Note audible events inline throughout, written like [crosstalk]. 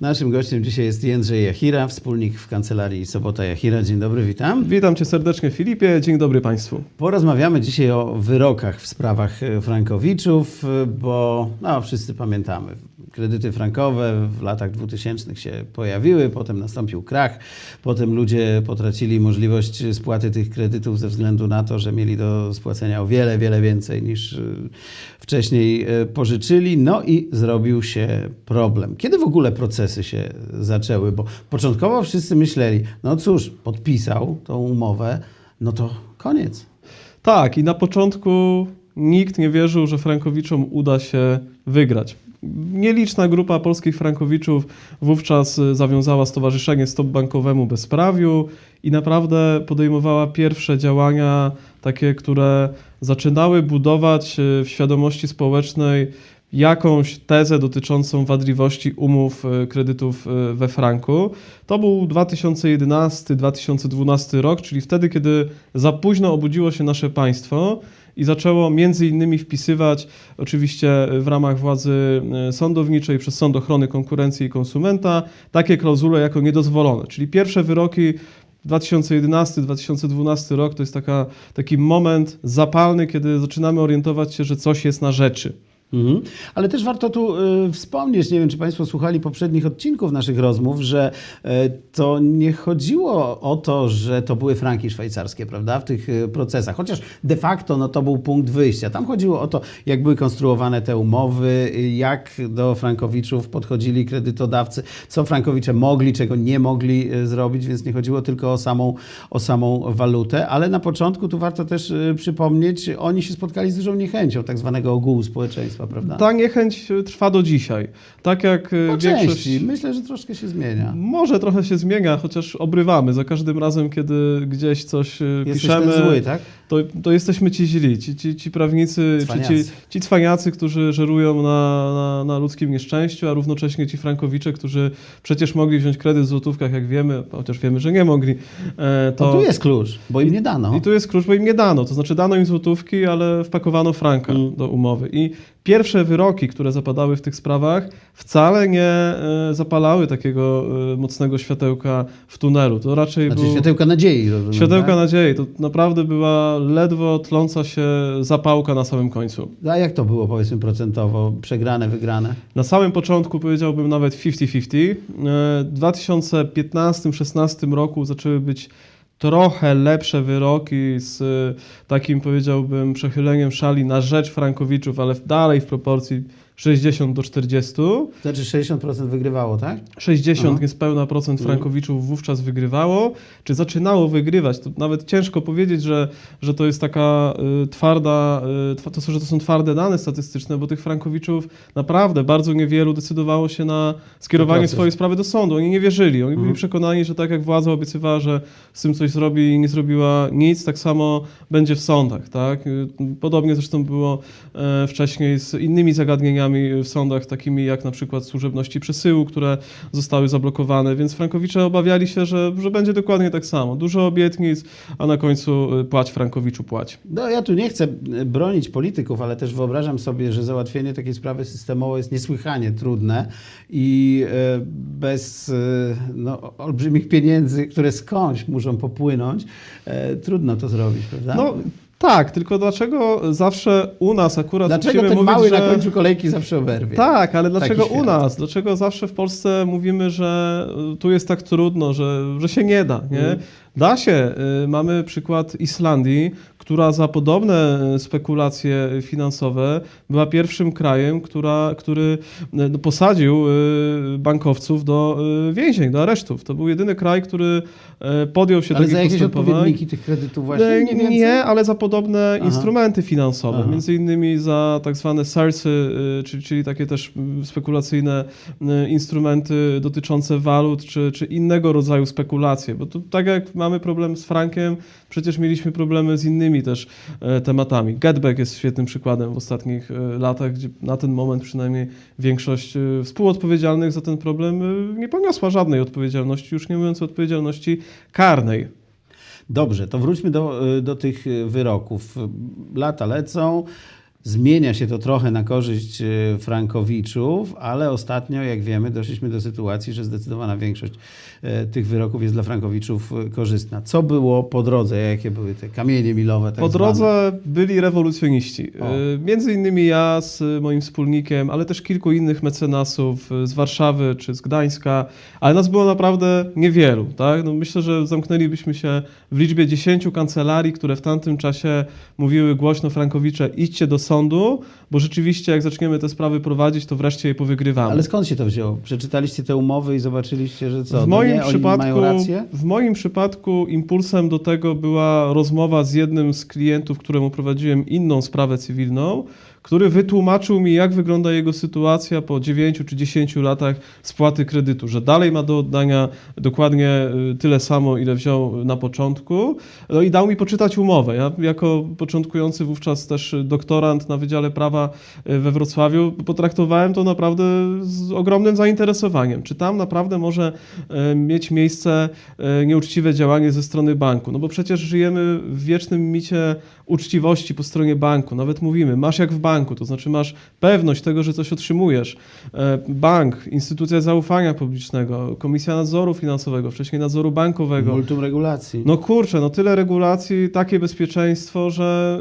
Naszym gościem dzisiaj jest Jędrzej Jachira, wspólnik w kancelarii Sobota Jachira. Dzień dobry, witam. Witam Cię serdecznie Filipie, dzień dobry Państwu. Porozmawiamy dzisiaj o wyrokach w sprawach e, Frankowiczów, e, bo no, wszyscy pamiętamy, kredyty frankowe w latach 2000 się pojawiły, potem nastąpił krach, potem ludzie potracili możliwość spłaty tych kredytów ze względu na to, że mieli do spłacenia o wiele, wiele więcej niż e, wcześniej e, pożyczyli, no i zrobił się problem. Kiedy w ogóle procesy się zaczęły? Bo początkowo wszyscy myśleli, no cóż, podpisał tą umowę, no to koniec. Tak, i na początku nikt nie wierzył, że Frankowiczom uda się wygrać. Nieliczna grupa polskich Frankowiczów wówczas y, zawiązała stowarzyszenie Stop Bankowemu Bezprawiu i naprawdę podejmowała pierwsze działania, takie, które zaczynały budować y, w świadomości społecznej jakąś tezę dotyczącą wadliwości umów y, kredytów we franku. To był 2011-2012 rok, czyli wtedy, kiedy za późno obudziło się nasze państwo i zaczęło między innymi wpisywać, oczywiście w ramach władzy y, sądowniczej przez Sąd Ochrony Konkurencji i Konsumenta, takie klauzule jako niedozwolone. Czyli pierwsze wyroki 2011-2012 rok to jest taka, taki moment zapalny, kiedy zaczynamy orientować się, że coś jest na rzeczy. Mhm. Ale też warto tu y, wspomnieć, nie wiem, czy Państwo słuchali poprzednich odcinków naszych rozmów, że y, to nie chodziło o to, że to były franki szwajcarskie, prawda, w tych y, procesach. Chociaż de facto no, to był punkt wyjścia. Tam chodziło o to, jak były konstruowane te umowy, jak do frankowiczów podchodzili kredytodawcy, co frankowicze mogli, czego nie mogli y, zrobić, więc nie chodziło tylko o samą, o samą walutę. Ale na początku tu warto też y, przypomnieć, oni się spotkali z dużą niechęcią tak zwanego ogółu społeczeństwa prawda? Ta niechęć e, trwa do dzisiaj. Tak jak e, Po większość. części. Myślę, że troszkę się zmienia. Może trochę się zmienia, chociaż obrywamy. Za każdym razem, kiedy gdzieś coś e, Jesteś piszemy, ten zły, tak? To, to jesteśmy ci źli. Ci, ci, ci prawnicy, ci, Cwaniacy. ci cwaniacy, którzy żerują na, na, na ludzkim nieszczęściu, a równocześnie ci frankowicze, którzy przecież mogli wziąć kredyt w złotówkach, jak wiemy, chociaż wiemy, że nie mogli. e, To... tu jest klucz, bo im nie dano. I tu jest klucz, bo im nie dano. To znaczy dano im złotówki, ale wpakowano franka Mm. do umowy. I pierwsze wyroki, które zapadały w tych sprawach, wcale nie e, zapalały takiego e, mocnego światełka w tunelu. To raczej Znaczy był... światełka nadziei, rozumiem, Światełka tak? nadziei. To naprawdę była ledwo tląca się zapałka na samym końcu. A jak to było, powiedzmy, procentowo? Przegrane, wygrane? Na samym początku powiedziałbym nawet 50-50. E, W 2015-16 roku zaczęły być trochę lepsze wyroki z e, takim powiedziałbym przechyleniem szali na rzecz Frankowiczów, ale dalej w proporcji 60 do 40. Znaczy 60% wygrywało, tak? 60 Aha. niespełna procent Mhm. Frankowiczów wówczas wygrywało, czy zaczynało wygrywać. To nawet ciężko powiedzieć, że, że to jest taka y, twarda, y, to, są- że to są twarde dane statystyczne, bo tych Frankowiczów naprawdę bardzo niewielu decydowało się na skierowanie swojej sprawy do sądu. Oni nie wierzyli. Oni byli Mhm. przekonani, że tak jak władza obiecywała, że z tym coś zrobi i nie zrobiła nic, tak samo będzie w sądach. Tak? Y, Podobnie zresztą było e, wcześniej z innymi zagadnieniami w sądach, takimi jak na przykład służebności przesyłu, które zostały zablokowane, więc Frankowicze obawiali się, że, że będzie dokładnie tak samo. Dużo obietnic, a na końcu y, płać Frankowiczu, płać. No ja tu nie chcę e, bronić polityków, ale też wyobrażam sobie, że załatwienie takiej sprawy systemowo jest niesłychanie trudne i e, bez no, olbrzymich pieniędzy, które skądś muszą popłynąć, trudno to zrobić, prawda? No tak, tylko dlaczego zawsze u nas akurat Dlaczego musimy ten mówić, mały że... na końcu kolejki zawsze oberwie? Tak, ale dlaczego u nas? Dlaczego zawsze w Polsce mówimy, że y, tu jest tak trudno, że, że się nie da, nie? Mhm. Da się. Y, Mamy przykład Islandii, która za podobne y, spekulacje finansowe była pierwszym krajem, która, który y, no, posadził y, bankowców do więzień, do aresztów. To był jedyny kraj, który podjął się Ale takich za jakieś postępowań. odpowiedniki tych kredytów właśnie? E, więcej? Nie, ale za podobne Aha. instrumenty finansowe, Aha. między innymi za tak zwane SARSy, czyli, czyli takie też spekulacyjne instrumenty dotyczące walut, czy, czy innego rodzaju spekulacje, bo tu tak jak mamy problem z frankiem, przecież mieliśmy problemy z innymi też e, tematami. Getback jest świetnym przykładem w ostatnich e, latach, gdzie na ten moment przynajmniej większość e, współodpowiedzialnych za ten problem nie poniosła żadnej odpowiedzialności, już nie mówiąc o odpowiedzialności karnej. Dobrze, to wróćmy do, do tych wyroków. Lata lecą. Zmienia się to trochę na korzyść e, Frankowiczów, ale ostatnio, jak wiemy, doszliśmy do sytuacji, że zdecydowana większość e, tych wyroków jest dla Frankowiczów e, korzystna. Co było po drodze? Jakie były te kamienie milowe? Tak Po zwane? drodze byli rewolucjoniści. O. Y, Między innymi ja z y, moim wspólnikiem, ale też kilku innych mecenasów y, z Warszawy czy z Gdańska, ale nas było naprawdę niewielu. Tak? No myślę, że zamknęlibyśmy się w liczbie 10 kancelarii, które w tamtym czasie mówiły głośno Frankowicze, idźcie do sądu, bo rzeczywiście jak zaczniemy te sprawy prowadzić, to wreszcie je powygrywamy. Ale skąd się to wzięło? Przeczytaliście te umowy i zobaczyliście, że co? w no moim, nie, przypadku, w moim przypadku impulsem do tego była rozmowa z jednym z klientów, któremu prowadziłem inną sprawę cywilną, który wytłumaczył mi, jak wygląda jego sytuacja po 9 czy 10 latach spłaty kredytu, że dalej ma do oddania dokładnie y, tyle samo, ile wziął na początku. No i dał mi poczytać umowę. Ja jako początkujący wówczas też doktorant na Wydziale Prawa y, we Wrocławiu potraktowałem to naprawdę z ogromnym zainteresowaniem. Czy tam naprawdę może e, mieć miejsce nieuczciwe działanie ze strony banku? No bo przecież żyjemy w wiecznym micie uczciwości po stronie banku. Nawet mówimy, masz jak w banku, to znaczy masz pewność tego, że coś otrzymujesz. E, Bank, instytucja zaufania publicznego, Komisja Nadzoru Finansowego, wcześniej nadzoru bankowego. Multum regulacji. No kurczę, no tyle regulacji, takie bezpieczeństwo, że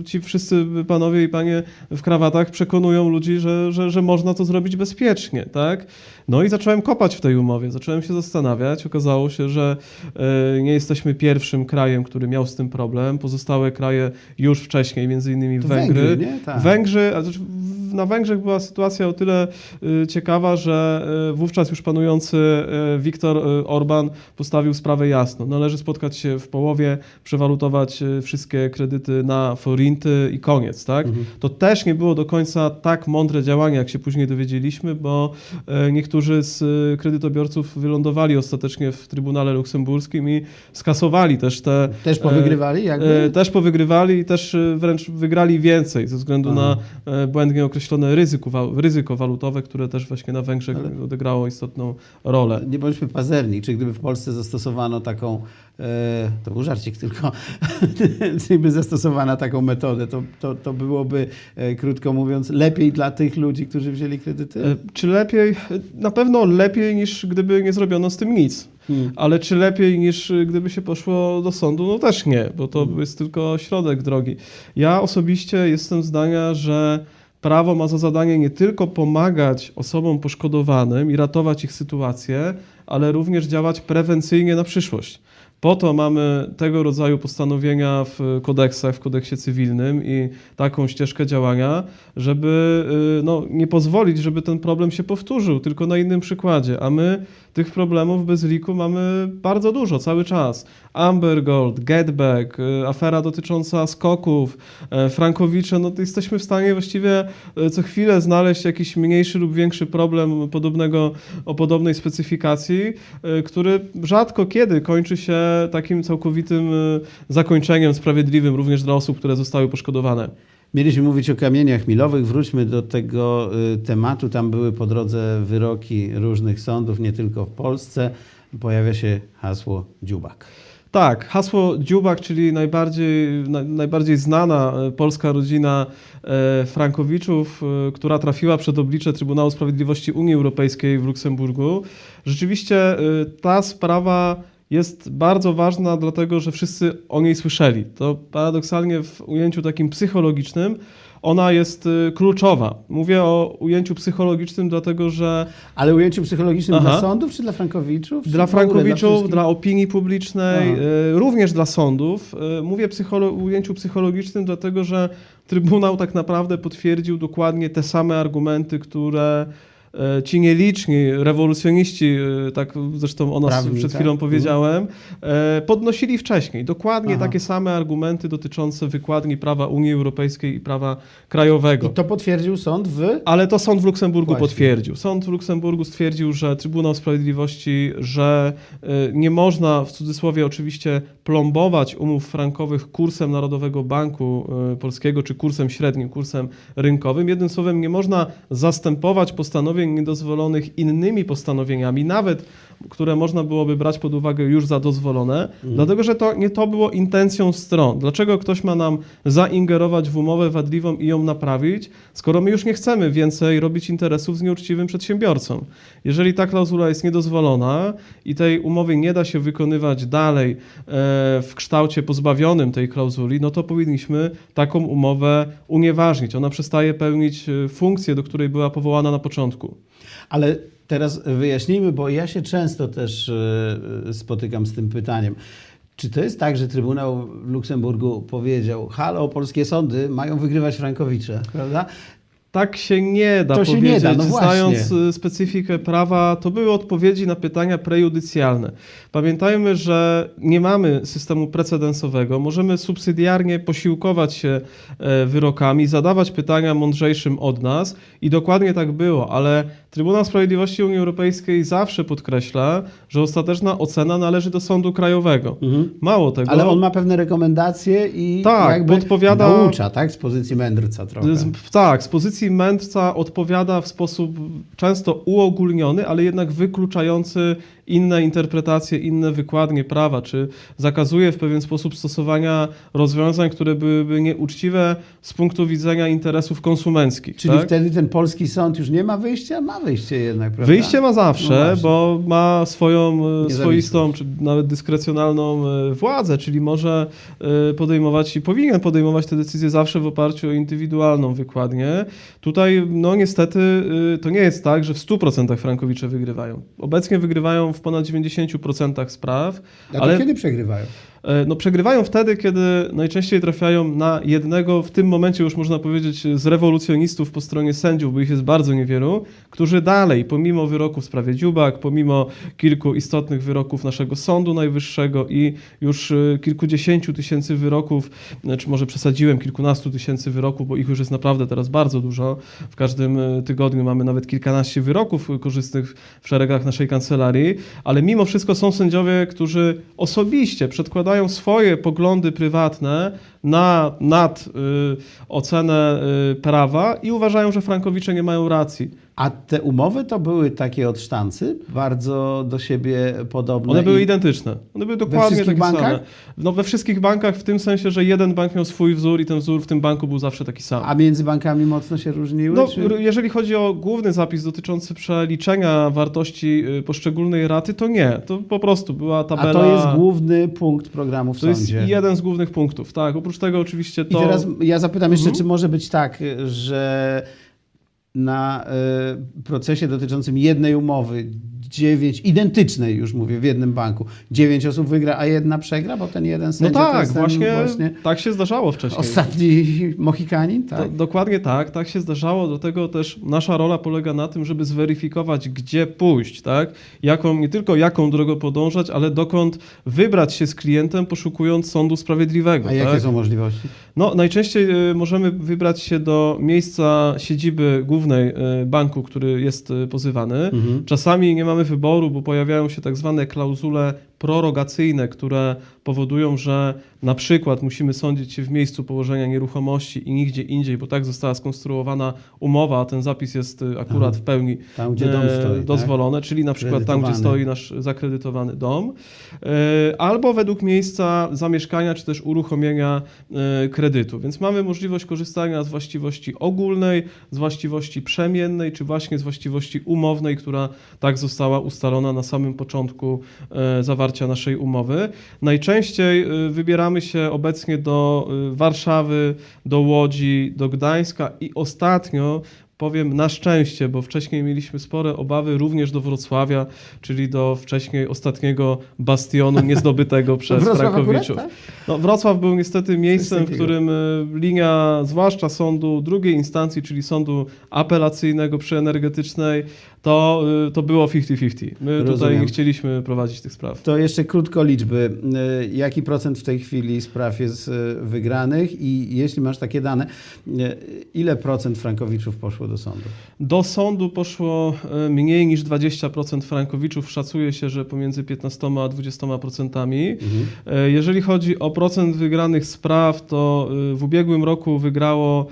y, ci wszyscy panowie i panie w krawatach przekonują ludzi, że, że, że można to zrobić bezpiecznie, tak? No i zacząłem kopać w tej umowie, zacząłem się zastanawiać. Okazało się, że y, nie jesteśmy pierwszym krajem, który miał z tym problem. Pozostałe kraje już wcześniej, między innymi To Węgry. Węgry, nie? Tak. Węgrzy, znaczy na Węgrzech była sytuacja o tyle y, ciekawa, że y, wówczas już panujący y, Viktor Orban postawił sprawę jasno. Należy spotkać się w połowie, przewalutować wszystkie kredyty na forinty i koniec, tak? Mhm. To też nie było do końca tak mądre działanie, jak się później dowiedzieliśmy, bo e, niektórzy z e, kredytobiorców wylądowali ostatecznie w Trybunale Luksemburskim i skasowali też te... Też e, powygrywali jakby? E, Też powygrywali i też e, wręcz wygrali więcej ze względu Aha. Na e, błędnie określone ryzyko, ryzyko walutowe, które też właśnie na Węgrzech Ale- odegrało istotną rolę. Nie bądźmy pazerni. Czy gdyby w Polsce zastosowano taką, e, to był żarcik tylko, [laughs] gdyby zastosowano taką metodę, to, to, to byłoby, e, krótko mówiąc, lepiej dla tych ludzi, którzy wzięli kredyty? Czy lepiej? Na pewno lepiej niż gdyby nie zrobiono z tym nic. Hmm. Ale czy lepiej niż y, gdyby się poszło do sądu? No też nie, bo to Mhm. jest tylko środek drogi. Ja osobiście jestem zdania, że prawo ma za zadanie nie tylko pomagać osobom poszkodowanym i ratować ich sytuację, ale również działać prewencyjnie na przyszłość. Po to mamy tego rodzaju postanowienia w kodeksach, w kodeksie cywilnym i taką ścieżkę działania, żeby y, no, nie pozwolić, żeby ten problem się powtórzył, tylko na innym przykładzie. A my tych problemów bez liku mamy bardzo dużo, cały czas. Amber Gold, Getback, y, afera dotycząca skoków, e, Frankowicze, no to jesteśmy w stanie właściwie e, co chwilę znaleźć jakiś mniejszy lub większy problem podobnego, o podobnej specyfikacji, który rzadko kiedy kończy się takim całkowitym zakończeniem sprawiedliwym również dla osób, które zostały poszkodowane. Mieliśmy mówić o kamieniach milowych. Wróćmy do tego y, tematu. Tam były po drodze wyroki różnych sądów, nie tylko w Polsce. Pojawia się hasło dziubak. Tak, hasło Dziubak, czyli najbardziej, na, najbardziej znana e, polska rodzina e, Frankowiczów, e, która trafiła przed oblicze Trybunału Sprawiedliwości Unii Europejskiej w Luksemburgu. Rzeczywiście ta sprawa jest bardzo ważna, dlatego że wszyscy o niej słyszeli. To paradoksalnie w ujęciu takim psychologicznym ona jest e, kluczowa. Mówię o ujęciu psychologicznym, dlatego że Ale ujęciu psychologicznym Aha. dla sądów czy dla Frankowiczów? Czy dla Frankowiczów, dla, wszystkich? opinii publicznej, Aha. e, również dla sądów. E, Mówię psycholo- ujęciu psychologicznym, dlatego że Trybunał tak naprawdę potwierdził dokładnie te same argumenty, które ci nieliczni rewolucjoniści, e, tak zresztą o nas przed tak? chwilą powiedziałem, e, podnosili wcześniej. Dokładnie Aha. takie same argumenty dotyczące wykładni prawa Unii Europejskiej i prawa krajowego. I to potwierdził sąd w... Ale to sąd w Luksemburgu Właśnie. potwierdził. Sąd w Luksemburgu stwierdził, że Trybunał Sprawiedliwości, że nie można w cudzysłowie oczywiście plombować umów frankowych kursem Narodowego Banku Polskiego czy kursem średnim, kursem rynkowym. Jednym słowem, nie można zastępować postanowień postanowień niedozwolonych innymi postanowieniami, nawet które można byłoby brać pod uwagę już za dozwolone, dlatego że to nie to było intencją stron. Dlaczego ktoś ma nam zaingerować w umowę wadliwą i ją naprawić, skoro my już nie chcemy więcej robić interesów z nieuczciwym przedsiębiorcą? Jeżeli ta klauzula jest niedozwolona i tej umowy nie da się wykonywać dalej e, w kształcie pozbawionym tej klauzuli, no to powinniśmy taką umowę unieważnić. Ona przestaje pełnić e, funkcję, do której była powołana na początku. Ale teraz wyjaśnijmy, bo ja się często też e, spotykam z tym pytaniem. Czy to jest tak, że Trybunał w Luksemburgu powiedział, halo, polskie sądy mają wygrywać Frankowicze, prawda? Tak się nie da To się nie powiedzieć. da, no Znając właśnie. y, specyfikę prawa, to były odpowiedzi na pytania prejudycjalne. Pamiętajmy, że nie mamy systemu precedensowego. Możemy subsydiarnie posiłkować się e, wyrokami, zadawać pytania mądrzejszym od nas i dokładnie tak było, ale Trybunał Sprawiedliwości Unii Europejskiej zawsze podkreśla, że ostateczna ocena należy do sądu krajowego. Mało tego. Ale on ma pewne rekomendacje i Tak, jakby podpowiada- naucza, tak? Z pozycji mędrca trochę. Z, tak, z pozycji mędrca odpowiada w sposób często uogólniony, ale jednak wykluczający inne interpretacje, inne wykładnie prawa, czy zakazuje w pewien sposób stosowania rozwiązań, które byłyby nieuczciwe z punktu widzenia interesów konsumenckich. Czyli tak? wtedy ten polski sąd już nie ma wyjścia? Ma wyjście jednak, prawda? Wyjście ma No zawsze, właśnie. bo ma swoją e, swoistą, czy nawet dyskrecjonalną e, władzę, czyli może e, podejmować i powinien podejmować te decyzje zawsze w oparciu o indywidualną wykładnię. Tutaj, no niestety, to nie jest tak, że w 100% Frankowicze wygrywają. Obecnie wygrywają w ponad 90% spraw, A to ale kiedy przegrywają? E, No, przegrywają wtedy, kiedy najczęściej trafiają na jednego, w tym momencie już można powiedzieć, z rewolucjonistów po stronie sędziów, bo ich jest bardzo niewielu, którzy dalej, pomimo wyroków w sprawie Dziubak, pomimo kilku istotnych wyroków naszego Sądu Najwyższego i już e, kilkudziesięciu tysięcy wyroków, e, czy może przesadziłem, kilkunastu tysięcy wyroków, bo ich już jest naprawdę teraz bardzo dużo. W każdym e, tygodniu mamy nawet kilkanaście wyroków korzystnych w szeregach naszej kancelarii, ale mimo wszystko są sędziowie, którzy osobiście przedkładają swoje poglądy prywatne na, nad y, ocenę y, prawa i uważają, że Frankowicze nie mają racji. A te umowy to były takie od sztancy, bardzo do siebie podobne. One były i- identyczne. One były dokładnie wszystkich takie bankach? same. No, we wszystkich bankach w tym sensie, że jeden bank miał swój wzór i ten wzór w tym banku był zawsze taki sam. A między bankami mocno się różniły? No, czy... jeżeli chodzi o główny zapis dotyczący przeliczenia wartości y, poszczególnej raty, to nie. To po prostu była tabela. A to jest główny punkt programu w To jest sądzie. jeden z głównych punktów, tak. Oprócz tego oczywiście I to... teraz ja zapytam jeszcze, Mhm. czy może być tak, że na y, procesie dotyczącym jednej umowy, dziewięć, identycznej już mówię, w jednym banku, dziewięć osób wygra, a jedna przegra, bo ten jeden No sędzia to tak, właśnie, właśnie tak się zdarzało wcześniej. ostatni Mohikanin, tak? Do, dokładnie tak, tak się zdarzało. Do tego też nasza rola polega na tym, żeby zweryfikować, gdzie pójść, tak? Jaką, nie tylko jaką drogą podążać, ale dokąd wybrać się z klientem, poszukując sądu sprawiedliwego. A jakie tak? są możliwości? No, najczęściej y, możemy wybrać się do miejsca siedziby głównej y, banku, który jest y, pozywany. Mhm. Czasami nie mamy wyboru, bo pojawiają się tak zwane klauzule prorogacyjne, które powodują, że na przykład musimy sądzić się w miejscu położenia nieruchomości i nigdzie indziej, bo tak została skonstruowana umowa, a ten zapis jest y, akurat Aha. w pełni Tam, gdzie dom e, stoi, tak? dozwolone, czyli na przykład tam, gdzie stoi nasz zakredytowany dom, e, albo według miejsca zamieszkania, czy też uruchomienia kredytu. Więc mamy możliwość korzystania z właściwości ogólnej, z właściwości przemiennej, czy właśnie z właściwości umownej, która tak została ustalona na samym początku e, zawarcia naszej umowy. Najczęściej e, wybieramy się obecnie do e, Warszawy, do Łodzi, do Gdańska i ostatnio powiem na szczęście, bo wcześniej mieliśmy spore obawy również do Wrocławia, czyli do wcześniej ostatniego bastionu niezdobytego [laughs] przez Wrocław akurat, No, Wrocław był niestety miejscem, w którym e, linia, zwłaszcza sądu drugiej instancji, czyli sądu apelacyjnego przy energetycznej, to, e, to było 50-50. My tutaj Rozumiem. nie chcieliśmy prowadzić tych spraw. To jeszcze krótko liczby. Y, Jaki procent w tej chwili spraw jest y, wygranych i jeśli masz takie dane, y, ile procent frankowiczów poszło do sądu? Do sądu poszło mniej niż 20% frankowiczów. Szacuje się, że pomiędzy 15 a 20%. E, Jeżeli chodzi o procent wygranych spraw, to w ubiegłym roku wygrało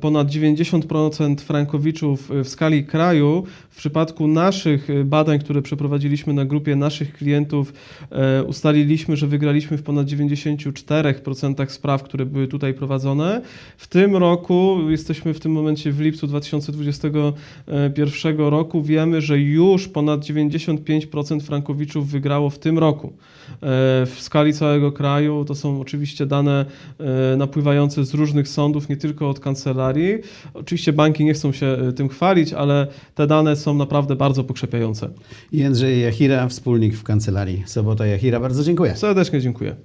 ponad 90% frankowiczów w skali kraju. W przypadku naszych e, badań, które przeprowadziliśmy na grupie naszych klientów, e, ustaliliśmy, że wygraliśmy w ponad 94% spraw, które były tutaj prowadzone. W tym roku, jesteśmy w tym momencie w lipcu 2021 roku, wiemy, że już ponad 95% frankowiczów wygrało w tym roku. E, W skali całego kraju to są oczywiście dane e, napływające z różnych sądów, nie tylko od kancelarii. Oczywiście banki nie chcą się tym chwalić, ale te dane są naprawdę bardzo pokrzepiające. Jędrzej Jachira, wspólnik w kancelarii Sobota Jachira. Bardzo dziękuję. Serdecznie dziękuję.